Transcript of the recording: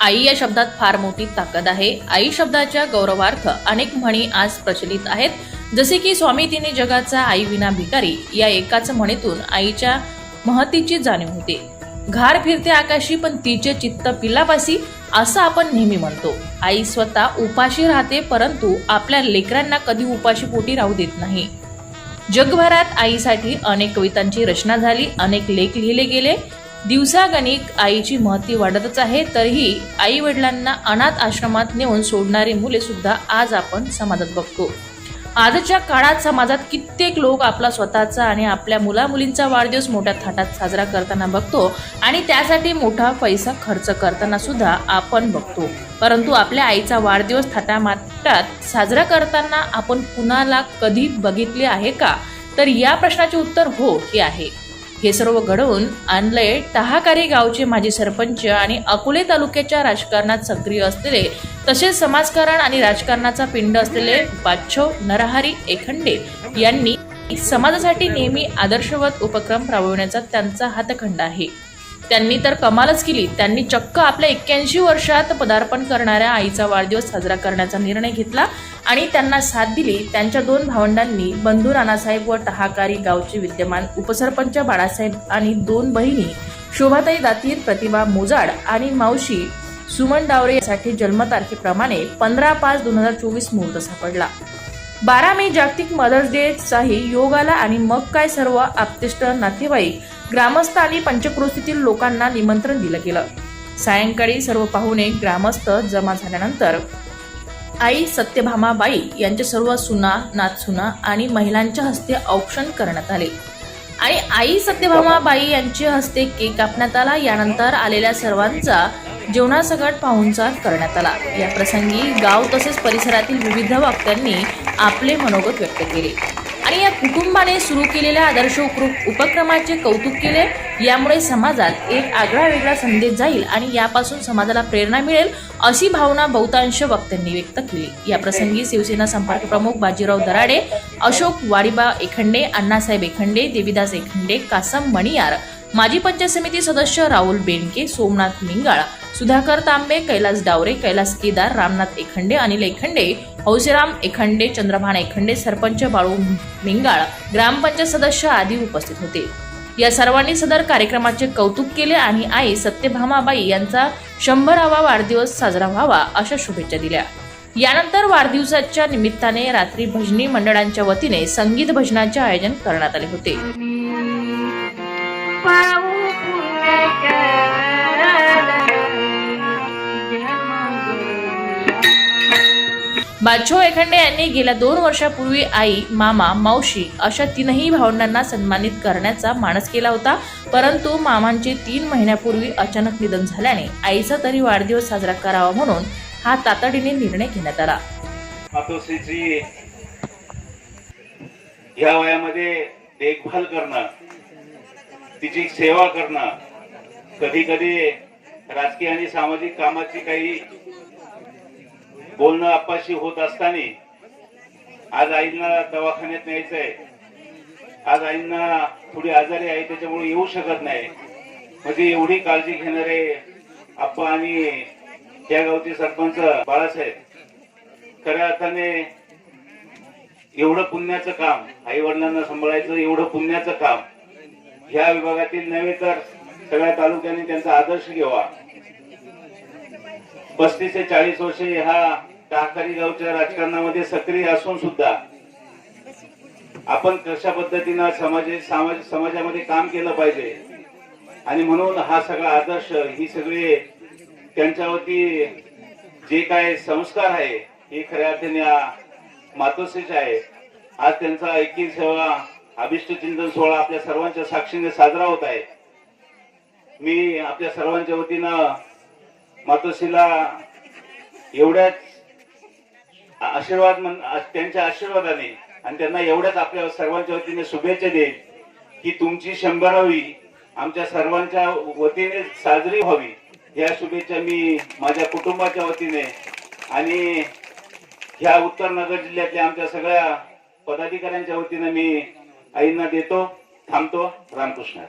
आई या शब्दात फार मोठी ताकद आहे. आई शब्दाच्या गौरवार्थ अनेक म्हणी आज प्रचलित आहेत. जसे की स्वामी तिने जगाचा आई विना भिकारी या एकाच म्हणीतून आईच्या महतीची जाणीव होते. घार फिरते आकाशी पण तिचे चित्त पिलापासी असं आपण नेहमी म्हणतो. आई स्वतः उपाशी राहते परंतु आपल्या लेकरांना कधी उपाशी पोटी राहू देत नाही. जगभरात आईसाठी अनेक कवितांची रचना झाली अनेक लेख लिहिले गेले दिवसागणिक आईची महती वाढतच आहे. तरीही आई वडिलांना अनाथ आश्रमात नेऊन सोडणारी मुले सुद्धा आज आपण समाजात बघतो. आजच्या काळात समाजात कित्येक लोक आपला स्वतःचा आणि आपल्या मुला मुलींचा वाढदिवस मोठ्या थाटात साजरा करताना बघतो आणि त्यासाठी मोठा पैसा खर्च करताना सुद्धा आपण बघतो. परंतु आपल्या आईचा वाढदिवस थाटामाटात साजरा करताना आपण कुणाला कधी बघितले आहे का? तर या प्रश्नाचे उत्तर हो हे आहे. हे सर्व घडवून आणलंय टहाकारी गावचे माजी सरपंच आणि अकोले तालुक्याच्या राजकारणात सक्रिय असलेले तसेच समाजकारण आणि राजकारणाचा पिंड असलेले बाच्छव नरहरी एखंडे यांनी समाजासाठी नेहमी आदर्शवत उपक्रम राबविण्याचा त्यांचा हातखंड आहे. त्यांनी तर कमालच केली. त्यांनी चक्क आपल्या एक्क्याऐंशी वर्षात पदार्पण करणाऱ्या आईचा वाढदिवस साजरा करण्याचा निर्णय घेतला आणि त्यांना साथ दिली. त्यांच्या दोन भावंडांनी बंधू राणासाहेब व टहाकारी गावचे विद्यमान उपसरपंच बाळासाहेब आणि दोन बहिणी शोभाताई दातीर प्रतिभा मोजाड आणि मावशी सुमन डावरे यासाठी जन्मतारखेप्रमाणे पंधरा पाच दोन हजार चोवीस मुहूर्त सापडला. बारा मे जागतिक मदर्स डे चाही योग आला आणि मग काय सर्व आप्तेष्ट नातेवाईक ग्रामस्थ आणि पंचक्रोशीतील लोकांना निमंत्रण दिलं गेलं. सायंकाळी सर्व पाहुणे ग्रामस्थ जमा झाल्यानंतर आई सत्यभामाबाई यांचे सर्व सुना नातसुना आणि महिलांच्या हस्ते औक्षण करण्यात आले. आणि आई सत्यभामाबाई यांच्या हस्ते केक कापण्यात आला. यानंतर आलेल्या सर्वांचा जेवणासकट पाहुणचार करण्यात आला. या प्रसंगी गाव तसेच परिसरातील विविध वक्त्यांनी आपले मनोगत व्यक्त केले. कुटुंबाने सुरू केलेल्या आदर्श उपक्रमाचे कौतुक केले यामुळे समाजात एक आगळा वेगळा संदेश जाईल आणि यापासून समाजाला प्रेरणा मिळेल अशी भावना बहुतांश वक्त्यांनी व्यक्त केली. या प्रसंगी शिवसेना संपर्क प्रमुख बाजीराव दराडे अशोक वाडीबा एखंडे अण्णासाहेब एखंडे देविदास एखंडे कासम मणियार माजी पंचायत समिती सदस्य राहुल बेंडके सोमनाथ मिंगाळ सुधाकर तांबे कैलास डावरे कैलास केदार रामनाथ एखंडे अनिल एखंडे हौसेराम एखंडे चंद्रभान एखंडे सरपंच बाळू निंगाळ ग्रामपंचायत सदस्य आदी उपस्थित होते. या सर्वांनी सदर कार्यक्रमाचे कौतुक केले आणि आई सत्यभामाबाई यांचा शंभरावा वाढदिवस साजरा व्हावा अशा शुभेच्छा दिल्या. यानंतर वाढदिवसाच्या निमित्ताने रात्री भजनी मंडळांच्या वतीने संगीत भजनाचे आयोजन करण्यात आले होते. पाहू एखंडे यांनी गेल्या दोन वर्षापूर्वी आई मामा मावशी अशा तीनही भावंडांना सन्मानित करण्याचा मानस केला होता. परंतु मामांचे तीन महिन्यापूर्वी अचानक निधन झाल्याने आईचा तरी वाढदिवस साजरा करावा म्हणून हा तातडीने निर्णय घेण्यात आला. या वयामध्ये देखभाल करणं तिची सेवा करणं कधी कधी राजकीय आणि सामाजिक कामाची काही बोलणं आपाशी होत असताना आज आईंना दवाखान्यात न्यायचंय. आज आईंना थोडी आजारी आहे त्याच्यामुळे येऊ शकत नाही. म्हणजे एवढी काळजी घेणारे आप्पा आणि त्या गावचे सरपंच बाळासाहेब खऱ्या अर्थाने एवढं पुण्याचं काम आई वडिलांना सांभाळायचं एवढं पुण्याचं काम ह्या विभागातील नव्हे तर सगळ्या तालुक्यांनी त्यांचा आदर्श घ्यावा. पस्तीस ते चाळीस वर्षे ह्या टाकारी गावच्या राजकारणामध्ये सक्रिय असून सुद्धा आपण कशा पद्धतीनं समाज समाज समाजामध्ये काम केलं पाहिजे? आणि म्हणून हा सगळा आदर्श ही सगळी त्यांच्यावरती जे काय संस्कार आहे हे खऱ्या अर्थाने मातोश्रीच मातोश्रीचे आहे. आज त्यांचा एकवीस सेवा अभिष्ट चिंतन सोहळा आपल्या सर्वांच्या साक्षीने साजरा होत आहे. मी आपल्या सर्वांच्या वतीनं मातोश्रीला एवढ्याच आशीर्वाद त्यांच्या आशीर्वादाने आणि त्यांना एवढ्याच आपल्या सर्वांच्या वतीने शुभेच्छा देईल की तुमची शंभरावी आमच्या सर्वांच्या वतीने साजरी व्हावी. या शुभेच्छा मी माझ्या कुटुंबाच्या वतीने आणि ह्या उत्तर नगर जिल्ह्यातल्या आमच्या सगळ्या पदाधिकाऱ्यांच्या वतीने मी आईंना देतो थांबतो. रामकृष्ण.